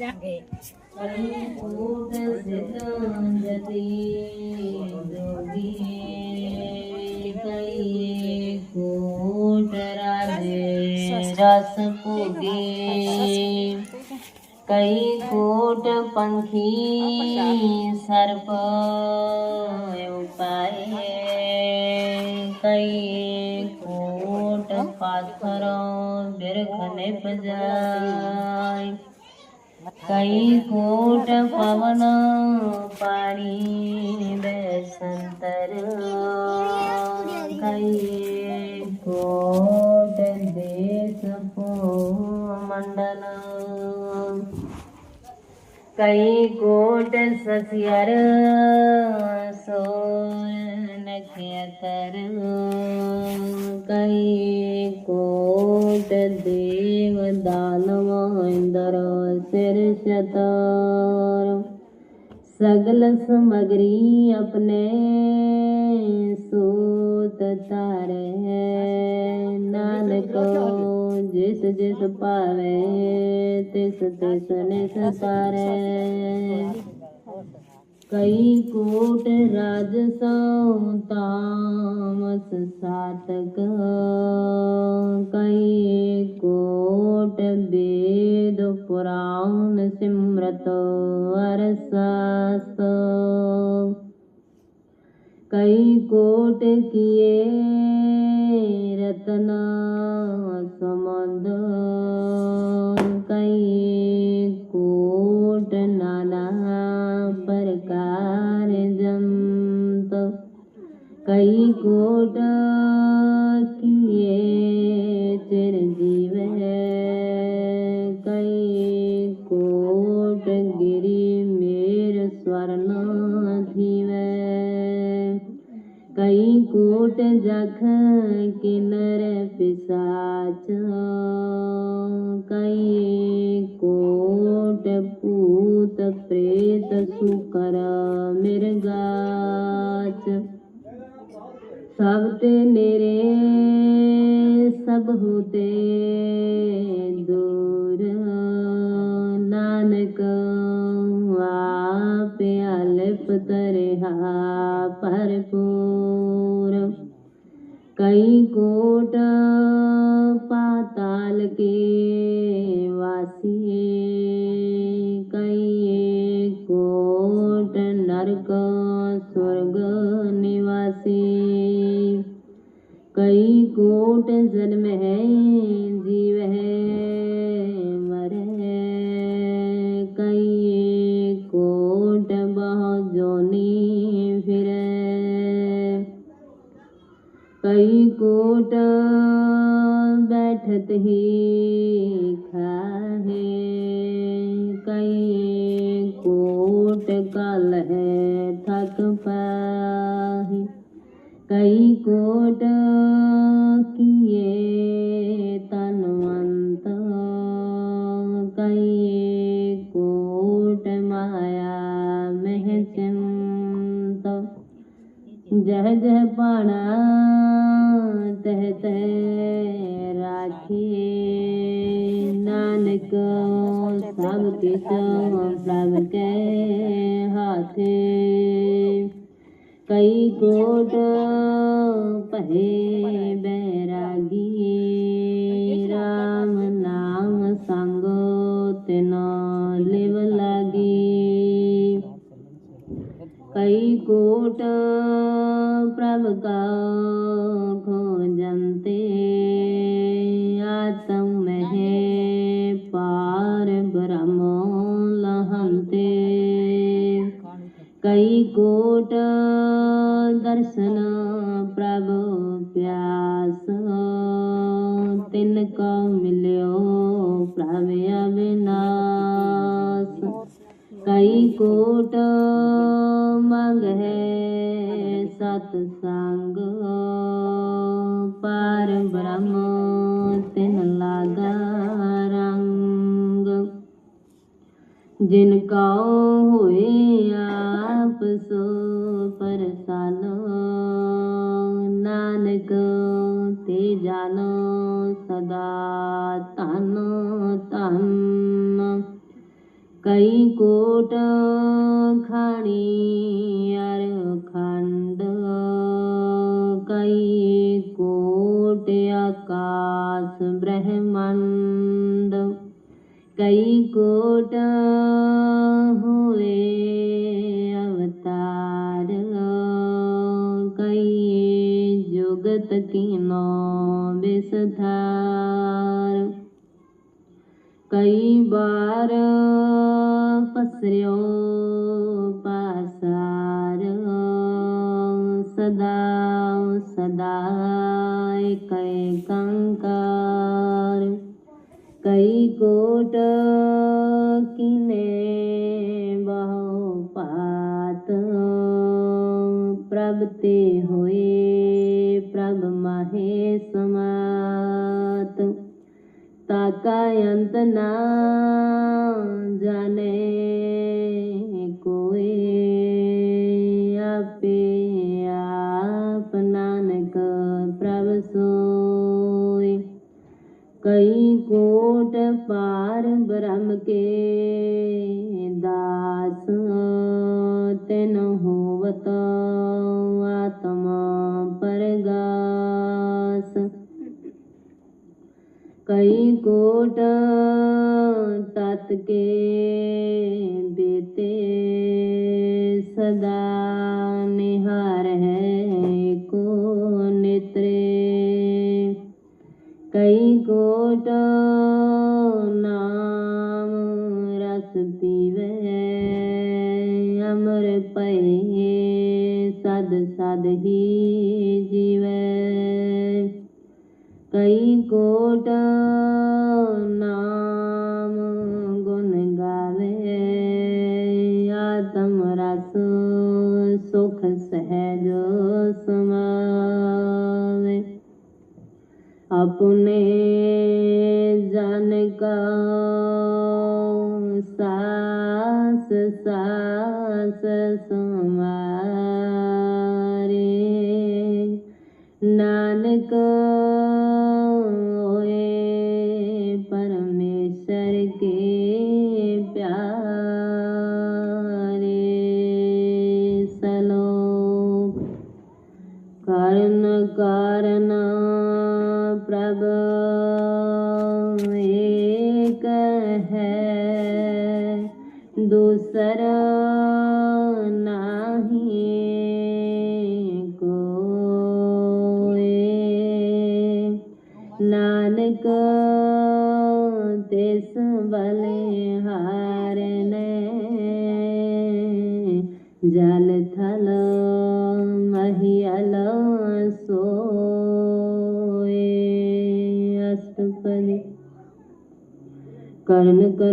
जागे रस पुगे कई कोट पंखी सर्प पाए कई कोट पाथर बिरखने पजाए कई कोट पवन पानी संतर कई कोट देश मंडल कई कोट ससियर सोन नक्षत्र लगलस मगरी अपने सूत तारे। नानक जिस जिस पावे, तिस तिस निस पारे। कई कोट राज तामस सातक तो अरसास्तो। कई कोट किए रतना हा भरपूर। कई को कालह थक पाही। कई कोट खोजन्ते आत्महे पार ब्रह्मो कई कोट दर्शन प्रभु प्यास, तिनको मिल्यो प्रभु अविनाश। कैकोट मग है सत्संग ਜਿਨ ਕਉ ਹੋਏ ਆਪ ਸੋ ਪਰਸਾਨੋ ਨਾਨਕ ਤੇ ਜਾਨੋ ਸਦਾ ਤਨ ਤਨ ਕਈ ਕੋਟ ਖਾਣੀ ਅਰ ਖੰਡ। ਕਈ ਕੋਟ ਆਕਾਸ ਬ੍ਰਹਮੰਡ। कई कोट हुए अवतार, कई जुगत तीनों बेसधार कई बार पसरियो पासार, सदा सदा एक कंका ਕਈ ਕੋਟ ਕਿਨੇ ਬਹੁ ਪਾਤ। ਪ੍ਰਭ ਤੇ ਹੋਏ ਪ੍ਰਭ ਮਹੇ ਸਮਾਤ। ਤਾਕਾ ਅੰਤ ਨਾ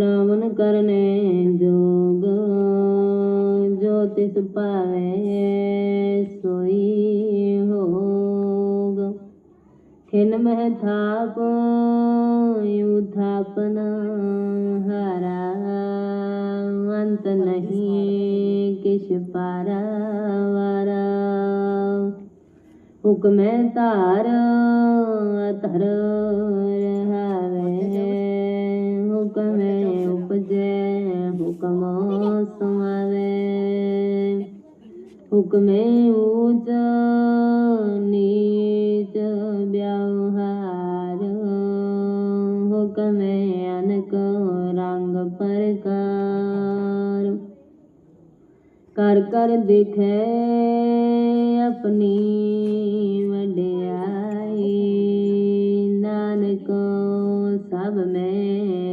श्रवण करने जोग ज्योतिष पावे सोई होग। खिन में थाप युथापन हरा। अंत नहीं किश पारा वारा। हुक्म तार तर हुक में जय हुक्म सुमरे हुक्मे ऊच, नीच व्यवहार। हुक्मे अनक रंग पर कर कर दिखे अपनी वडियाई। नानक सब में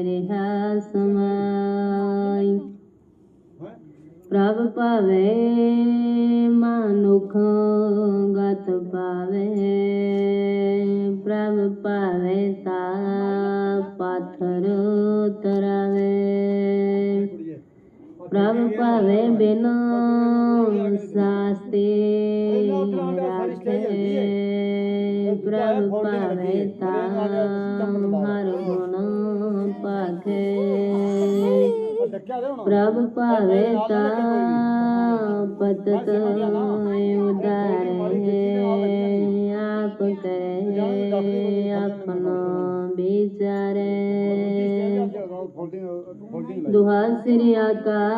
ਪ੍ਰਭ ਪਾਵੇ ਮਨੁਖ ਗਤ ਪਾਵੇ ਪ੍ਰਭ ਪਾਵੇ ਤਾ ਪਾਥਰ ਤਰਾਵੇ ਪ੍ਰਭ ਪਾਵੇ ਬਿਨ ਸਾਸਤੇ ਰਾਖੇ ਪ੍ਰਭ ਪਾਵੇ ਤਾ ਪ੍ਰਭ ਭਾਵੇ ਤਾ ਪਤਤ ਉਦਾਰੇ ਆਪ ਕਰੇ ਆਪਣਾ ਵਿਚਾਰੇ ਫੋਲਡਿੰਗ ਫੋਲਡਿੰਗ ਦੁਹਾ ਸਿਰਿ ਆਕਾਰ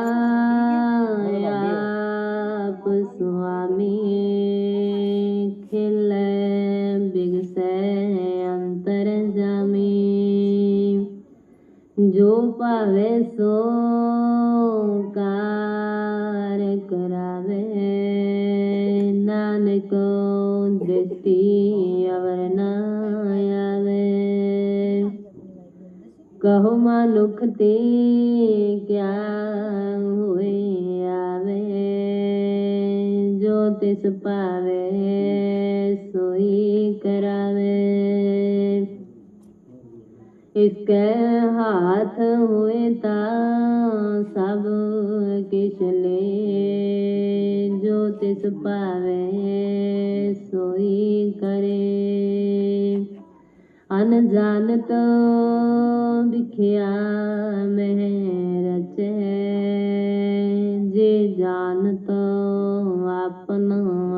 ते क्या हुए आवे? जो तिस पावे, सोई करावे। इसके हाथ हुए ता सब किस ले? जो तिस पावे, सोई करे। अनजानत दिखिया मैं रचे जे जानत आपन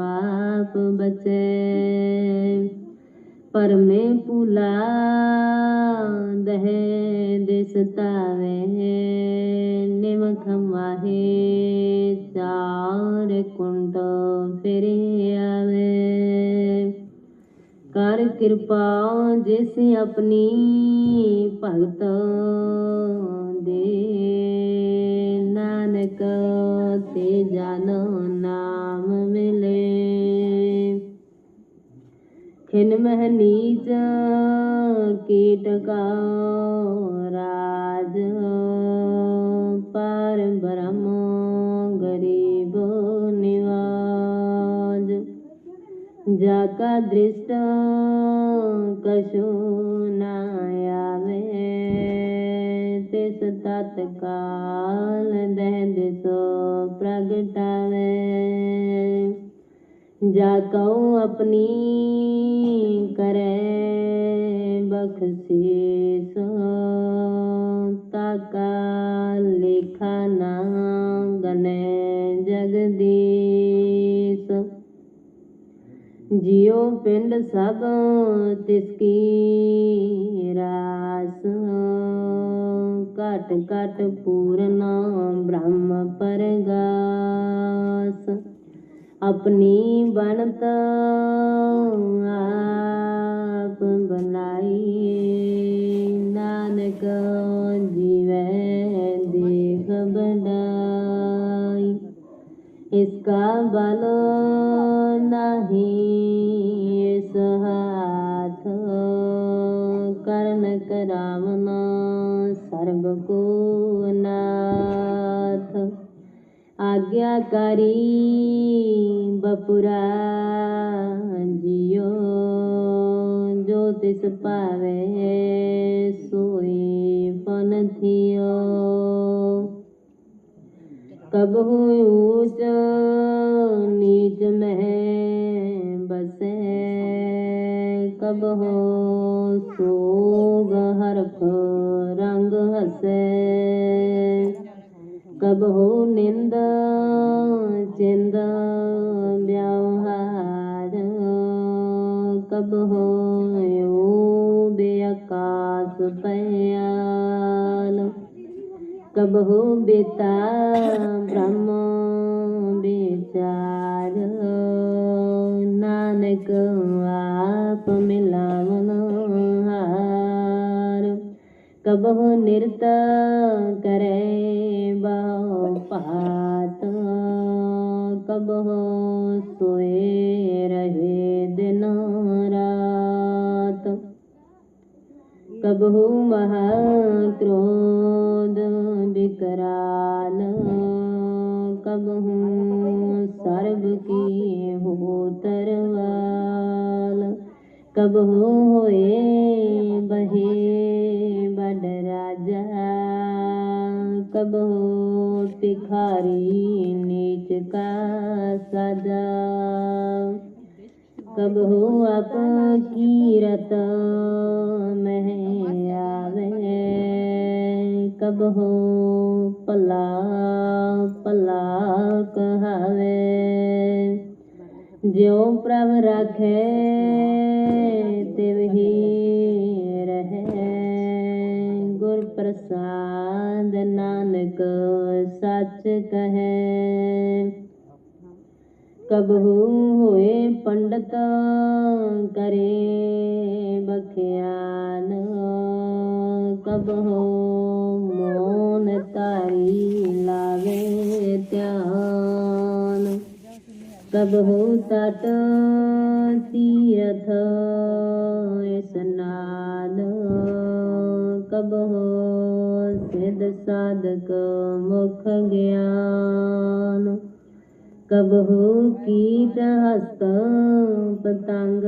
आप बचे पर मैं पुला दह दिसतावे निमख माहे चार कुंड फेरे। ਕਰ ਕਿਰਪਾ ਜਿਸ ਆਪਣੀ ਭਗਤ ਦੇ ਨਾਨਕ ਤੇ ਜਨ ਨਾਮ ਮਿਲੇ ਖਿਨ ਮਹਿ ਨੀਚ ਕੀਟ ਕਾ दृष्ट कशो नायावे तिस तत्काल दह दिसो प्रगटावे। जाकऊ अपनी करे, बख्शीस ताका लिखा ना गने जगदीश। जियो पिंड सब तिसकी रास। घट घट पूरना ब्रह्म पर गास अपनी बनत आप बनाइए नानक जीव देख बनाई। इसका बलो नहीं इस हाथ सर्व को नाथ। आज्ञाकारी बपुरा जियो, जो तिस पावे सोई पन थियो। कब कब हो, सोग हरफ रंग हसे। कब हो निंद, चिंद व्यवहार कब हो यो बेअकाश पयाल। कब हो बेता ब्रह्म विचार। नानक आप मिलावन हार कब नृत करे बात पात। कब हो सोए रहे दिन रात। कबहु महाक्रोध ज्यो प्रभ रखे, तिव ही रहे। गुर प्रसाद नानक सच कहे। कबहू हुए पंडित, करे बखियान। कबहू मोन तारी लावे त्या कब हो तीरथ स्नान कब हो सिद्ध साधक मुख ज्ञान। कब हो कीट हस्त पतंग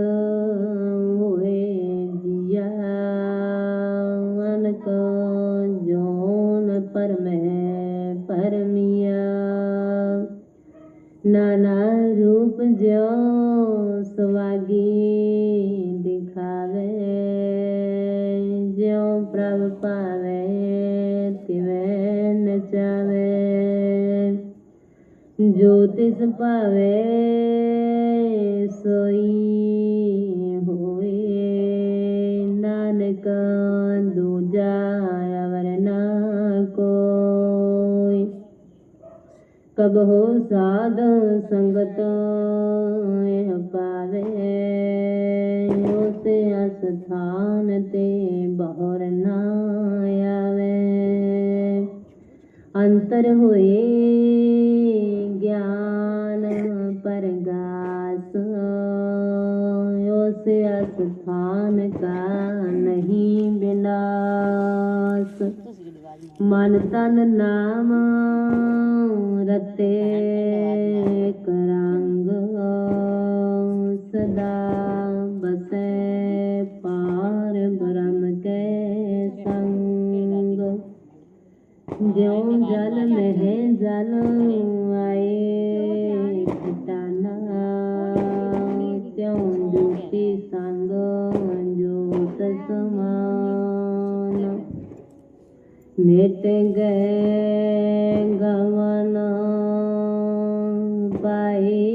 ਅੰਤਰ ਹੋਏ ਗਿਆਨ ਪਰਗਾਸ, ਉਸ ਅਸਥਾਨ ਕਾ ਨਹੀਂ ਬਿਨਾਸ਼। ਮਨ ਤਨ ਨਾਮ ਰਤੇ ਕਰੰਗ, ਸਦਾ ਬਸੈ ਪਾਰ ਬ੍ਰਹਮ ਕੈ ਸੰਗ। ਜਿਉ मिट गए गवन पाई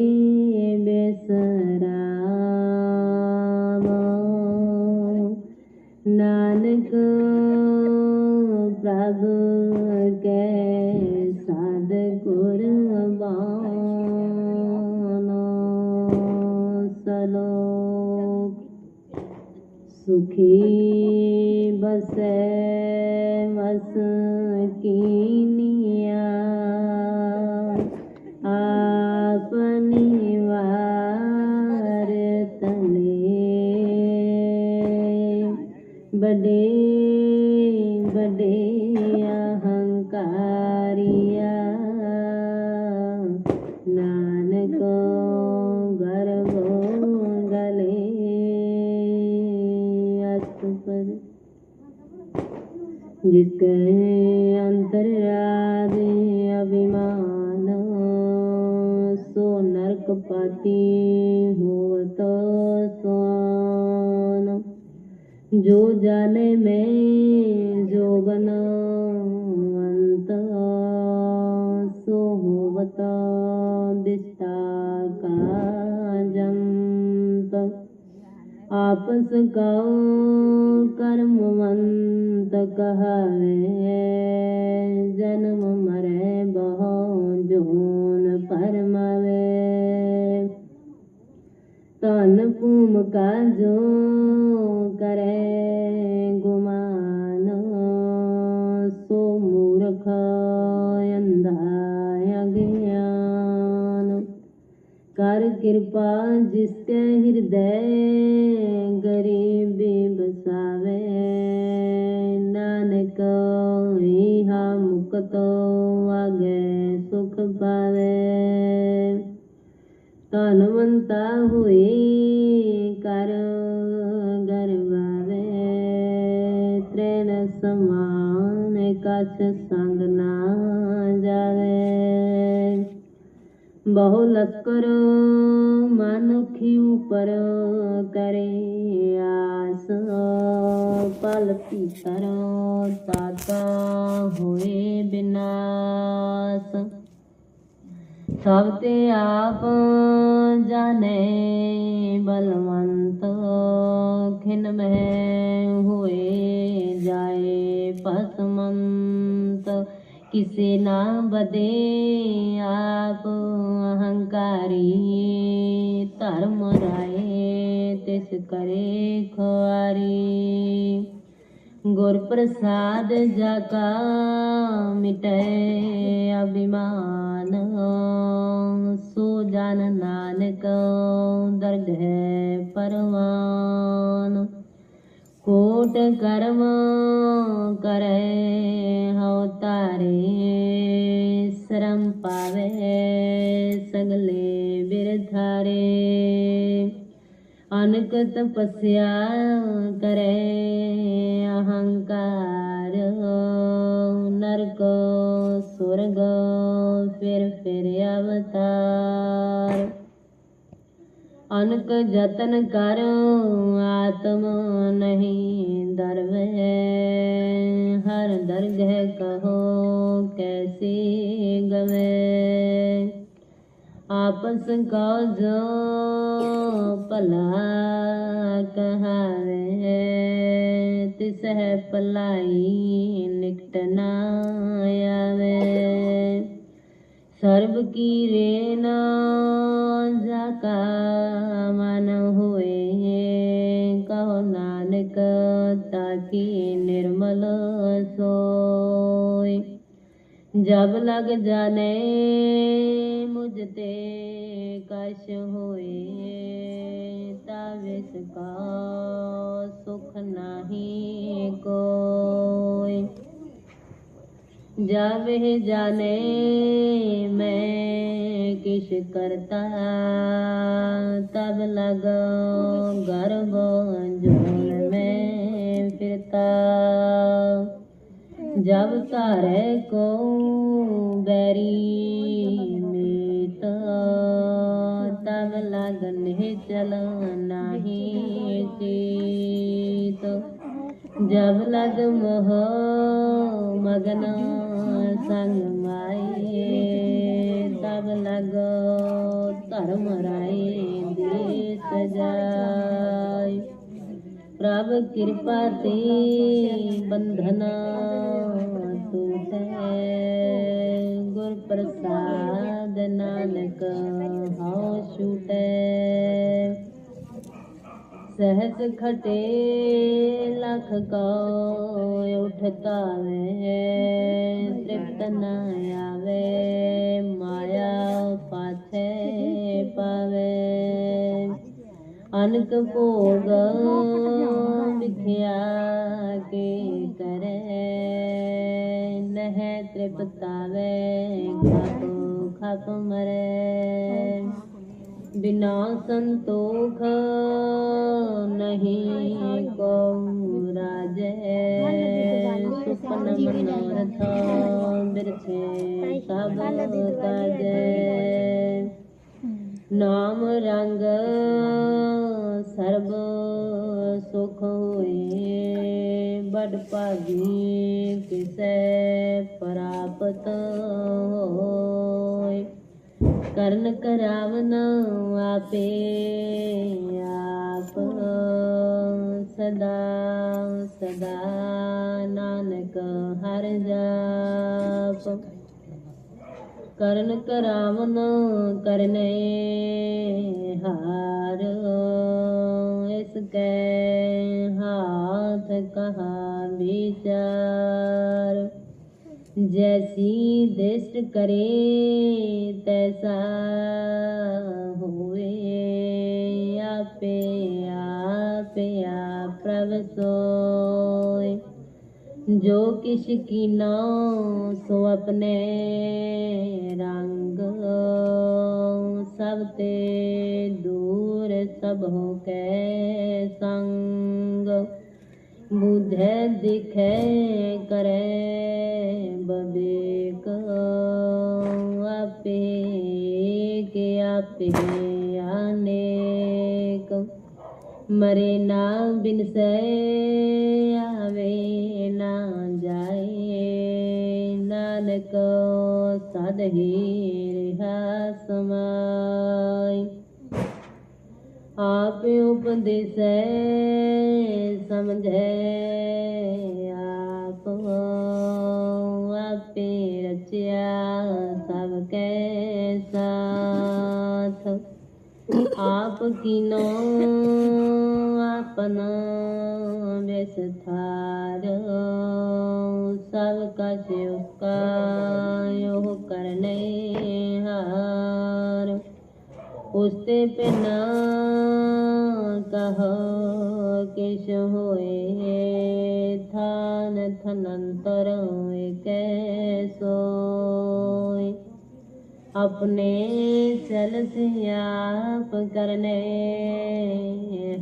जिसके अंतर अभिमान सो नरक पाती तो स्वान। जो जाने कृपा जिसके हृदय दास सब ते आप जाने बलवंत खिन में हुए जाए पसमंत किसे ना बदे आप अहंकारी धर्म राय तिस करे खुआरी ਗੁਰ ਪ੍ਰਸਾਦ ਜਾ ਮਿਟੈ ਅਭਿਮਾਨ। ਸੋ ਜਨ ਨਾਨਕ ਦਰਗਹਿ ਪਰਵਾਨ। ਕੋਟ ਕਰਮ ਕਰੈ, ਹਉ ਤਾਰੇ ਸ਼ਰਮ ਪਾਵੇ ਸਗਲੇ ਬਿਰਧਾਰੇ ਅਨਕ ਤਪਸਿਆ ਕਰੇ, ਅਹੰਕਾਰ ਨਰਕ ਸੁਰਗ ਫਿਰ ਫਿਰ ਅਵਤਾਰ। ਅਨਕ ਜਤਨ ਕਰ, ਆਤਮ ਨਹੀਂ ਦਰਵੇ ਹਰ ਦਰਗਹਿ ਕਹੋ ਕੈਸੀ ਗਵੇ आपस का जो पला कहा रे तिसह पलाई निकटना आवे। सर्व की रे न जाका मन हुए, कहो नानक ताकि निर्मल सो जब लग जाने मुझते कश हुए तविस का सुख नहीं कोई। जब जाने मैं किस करता, तब लगा गर्व जोड़ में फिरता। जब तारे को बैरी तो तब लगन चलो नहीं चीत जब लग मोह मगन संग माए, तब लग धर्म राय देश जाय प्रभ कृपा ते बंधना कूट गुर प्रसाद नानक हाउ छूट। सहस खटे लख का उठता वे तृप्त न आवे, माया पाछे पावे। अनक भोग विख्या के करें। नह त्रिपतावे खातो खप मरे। बिना संतोख नहीं को राज सुपन मनोरथ बिरछे सब काज नाम रंग सर्व सुख हुए। ਬੜ ਭਾਗੀ ਕਿਸੈ ਪ੍ਰਾਪਤ ਹੋਏ। ਕਰਨ ਕਰਾਵਨ ਆਪੇ ਆਪ ਸਦਾ ਸਦਾ ਨਾਨਕ ਹਰ ਜਾਪ। ਕਰਨ ਕਰਾਵਨ ਕਰਨੇ ਹਾਰ, ਇਸ ਕੈ विचार। जैसी दृष्ट करे, तैसा हुए। आपे, आप, प्रभ सो जो किश की नौ, सो अपने रंग। सब ते दूर, सब हो के संग। मुझे दिखे करे बबे को आपे के आपे आने को। मरे ना बिन से आवे ना जाए। नानक सदही रहा समाई। आप उपदेश समझे। आप आप रचिया सब कैसा आप किनो अपना व्यस सब का यो करने हार। उससे पे कह केश होए थान थनंतर कैसो अपने चल से आप करने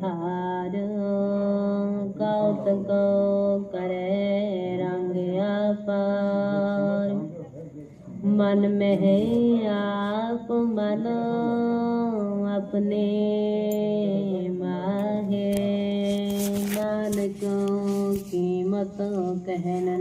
हार कौत को करे रंग अपार मन में है आप मन अपने नानक कहना